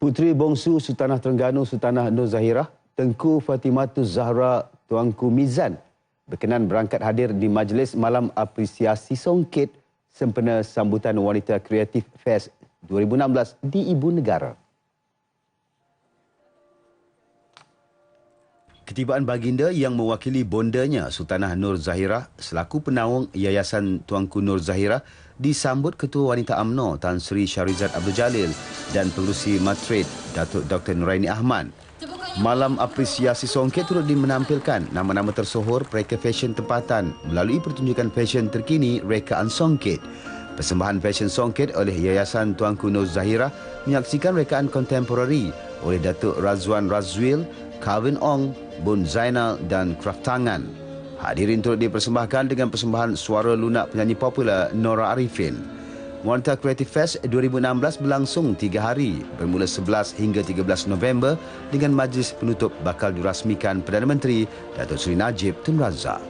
Puteri bongsu Sultanah Terengganu Sultanah Nur Zahirah, Tengku Fatimatus Zahra Tuanku Mizan berkenan berangkat hadir di majlis malam apresiasi songket sempena sambutan Wanita Kreatif Fest 2016 di Ibu Negara. Ketibaan baginda yang mewakili bondanya Sultanah Nur Zahira selaku penaung Yayasan Tuanku Nur Zahira disambut Ketua Wanita AMNO Tan Sri Syarizat Abdul Jalil dan Pengurusi Matrid Datuk Dr. Nuraini Ahmad. Malam apresiasi songket turut dimenampilkan nama-nama tersohor pereka fashion tempatan melalui pertunjukan fashion terkini rekaan songket. Persembahan fashion songket oleh Yayasan Tuanku Nur Zahira menyaksikan rekaan kontemporari oleh Datuk Razwan Razwil, Calvin Ong, Bun Zainal dan Kraftangan. Hadirin turut dipersembahkan dengan persembahan suara lunak penyanyi popular Nora Arifin. Wanita Creative Fest 2016 berlangsung tiga hari bermula 11 hingga 13 November dengan majlis penutup bakal dirasmikan Perdana Menteri Datuk Seri Najib Tun Razak.